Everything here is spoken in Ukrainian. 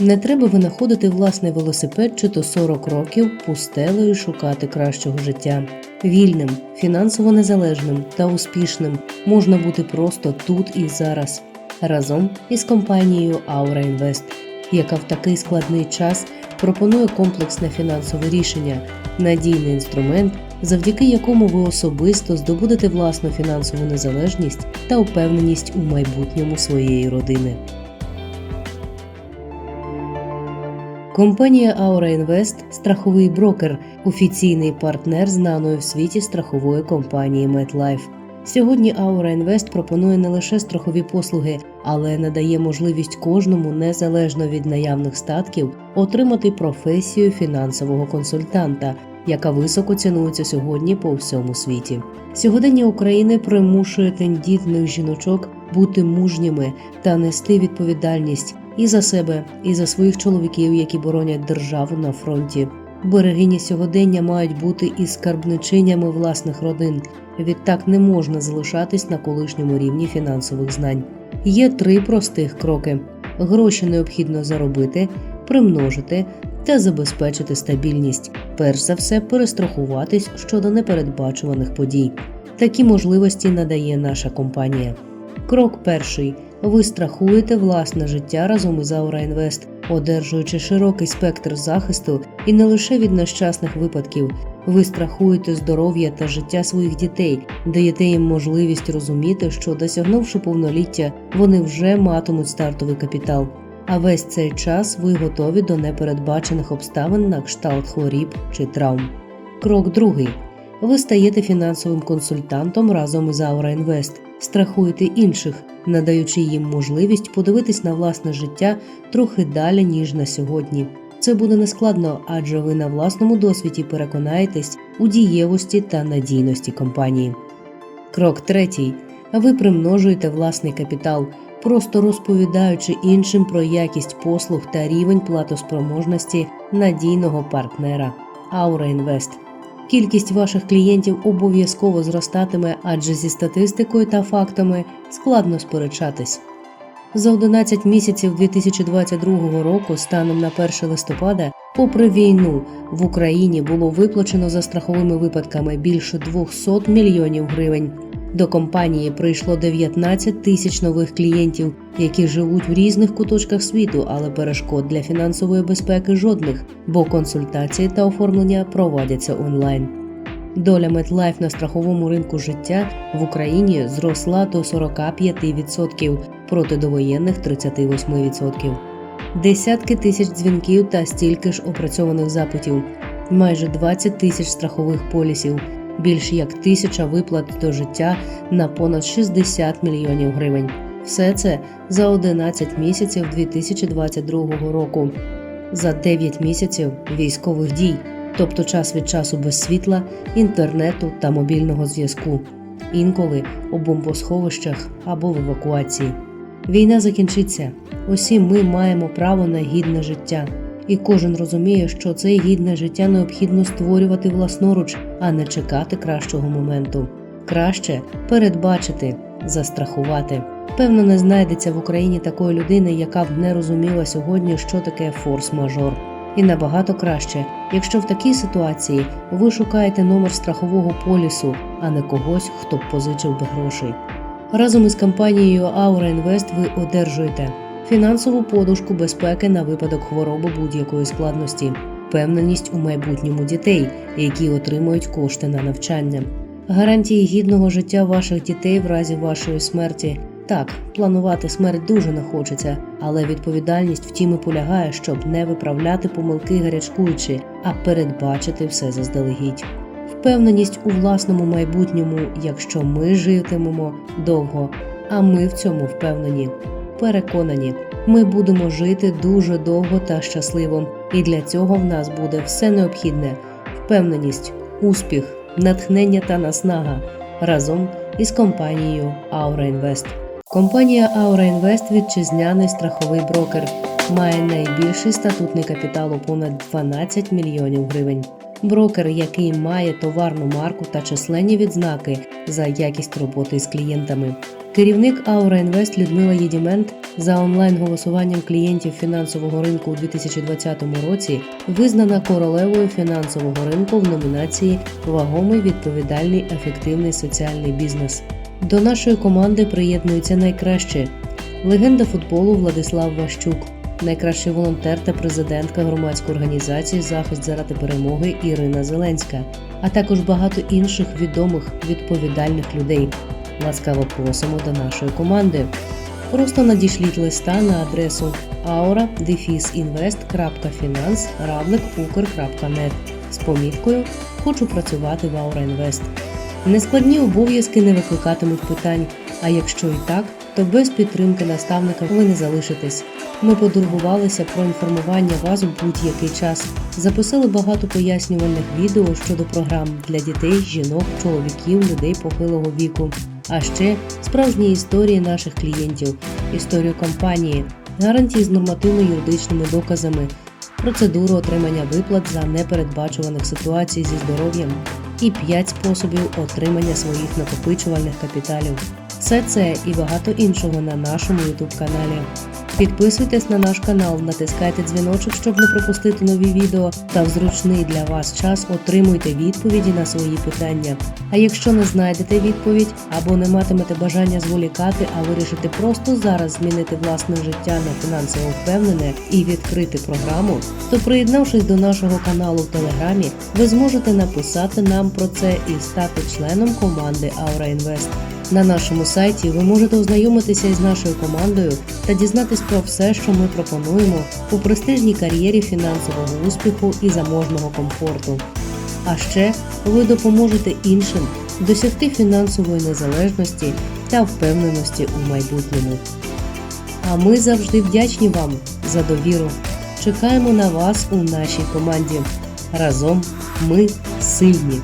Не треба винаходити власний велосипед чи то 40 років пустелею шукати кращого життя. Вільним, фінансово незалежним та успішним можна бути просто тут і зараз, разом із компанією Aura Invest, яка в такий складний час пропонує комплексне фінансове рішення, надійний інструмент, завдяки якому ви особисто здобудете власну фінансову незалежність та упевненість у майбутньому своєї родини. Компанія Aura Invest – страховий брокер, офіційний партнер знаної в світі страхової компанії MetLife. Сьогодні Aura Invest пропонує не лише страхові послуги, але надає можливість кожному, незалежно від наявних статків, отримати професію фінансового консультанта, яка високо цінується сьогодні по всьому світі. Сьогодення України примушує тендітних жіночок бути мужніми та нести відповідальність і за себе, і за своїх чоловіків, які боронять державу на фронті. Берегині сьогодення мають бути і скарбничинями власних родин. Відтак не можна залишатись на колишньому рівні фінансових знань. Є три простих кроки: гроші необхідно заробити, примножити та забезпечити стабільність. Перш за все, перестрахуватись щодо непередбачуваних подій. Такі можливості надає наша компанія. Крок перший. Ви страхуєте власне життя разом із Aura Invest, одержуючи широкий спектр захисту і не лише від нещасних випадків. Ви страхуєте здоров'я та життя своїх дітей, даєте їм можливість розуміти, що досягнувши повноліття, вони вже матимуть стартовий капітал. А весь цей час ви готові до непередбачених обставин на кшталт хворіб чи травм. Крок другий. Ви стаєте фінансовим консультантом разом із Aura Invest, страхуєте інших, надаючи їм можливість подивитись на власне життя трохи далі, ніж на сьогодні. Це буде нескладно, адже ви на власному досвіді переконаєтесь у дієвості та надійності компанії. Крок третій. Ви примножуєте власний капітал, просто розповідаючи іншим про якість послуг та рівень платоспроможності надійного партнера Aura Invest. Кількість ваших клієнтів обов'язково зростатиме, адже зі статистикою та фактами складно сперечатись. За 11 місяців 2022 року, станом на 1 листопада, попри війну, в Україні було виплачено за страховими випадками більше 200 мільйонів гривень. До компанії прийшло 19 тисяч нових клієнтів, які живуть в різних куточках світу, але перешкод для фінансової безпеки жодних, бо консультації та оформлення проводяться онлайн. Доля MetLife на страховому ринку життя в Україні зросла до 45% проти довоєнних 38%. Десятки тисяч дзвінків та стільки ж опрацьованих запитів, майже 20 тисяч страхових полісів, більш як тисяча виплат до життя на понад 60 мільйонів гривень. Все це за 11 місяців 2022 року, за 9 місяців військових дій, тобто час від часу без світла, інтернету та мобільного зв'язку, інколи у бомбосховищах або в евакуації. Війна закінчиться. Усі ми маємо право на гідне життя, і кожен розуміє, що це гідне життя необхідно створювати власноруч, а не чекати кращого моменту. Краще передбачити, застрахувати. Певно, не знайдеться в Україні такої людини, яка б не розуміла сьогодні, що таке форс-мажор. І набагато краще, якщо в такій ситуації ви шукаєте номер страхового полісу, а не когось, хто б позичив би грошей. Разом із компанією Aura Invest ви одержуєте фінансову подушку безпеки на випадок хвороби будь-якої складності, впевненість у майбутньому дітей, які отримують кошти на навчання, гарантії гідного життя ваших дітей в разі вашої смерті. Так, планувати смерть дуже не хочеться, але відповідальність в тім і полягає, щоб не виправляти помилки гарячкуючи, а передбачити все заздалегідь. Впевненість у власному майбутньому, якщо ми житимемо довго, а ми в цьому впевнені. Переконані, ми будемо жити дуже довго та щасливо, і для цього в нас буде все необхідне: впевненість, успіх, натхнення та наснага разом із компанією Aura Invest. Компанія Aura Invest – вітчизняний страховий брокер, має найбільший статутний капітал у понад 12 мільйонів гривень. Брокер, який має товарну марку та численні відзнаки, за якість роботи з клієнтами. Керівник Аура Інвест Людмила Єдімент за онлайн-голосуванням клієнтів фінансового ринку у 2020 році визнана королевою фінансового ринку в номінації Вагомий відповідальний ефективний соціальний бізнес. До нашої команди приєднуються найкраще легенда футболу Владислав Ващук, найкращий волонтер та президентка громадської організації Захист заради перемоги Ірина Зеленська, а також багато інших відомих відповідальних людей. Ласкаво просимо до нашої команди. Просто надішліть листа на адресу aura-invest.finance з поміткою Хочу працювати в Aura Invest. Нескладні обов'язки не викликатимуть питань, а якщо і так, то без підтримки наставника ви не залишитесь. Ми потурбувалися про інформування вас у будь-який час. Записали багато пояснювальних відео щодо програм для дітей, жінок, чоловіків, людей похилого віку. А ще справжні історії наших клієнтів, історію компанії, гарантії з нормативно-юридичними доказами, процедуру отримання виплат за непередбачуваних ситуацій зі здоров'ям і 5 способів отримання своїх накопичувальних капіталів. Все це і багато іншого на нашому YouTube каналі. Підписуйтесь на наш канал, натискайте дзвіночок, щоб не пропустити нові відео, та в зручний для вас час отримуйте відповіді на свої питання. А якщо не знайдете відповідь або не матимете бажання зволікати, а вирішите просто зараз змінити власне життя на фінансово впевнене і відкрити програму, то приєднавшись до нашого каналу в Телеграмі, ви зможете написати нам про це і стати членом команди Aura Invest. На нашому сайті ви можете ознайомитися із нашою командою та дізнатись про все, що ми пропонуємо у престижній кар'єрі фінансового успіху і заможного комфорту. А ще ви допоможете іншим досягти фінансової незалежності та впевненості у майбутньому. А ми завжди вдячні вам за довіру. Чекаємо на вас у нашій команді. Разом ми сильні.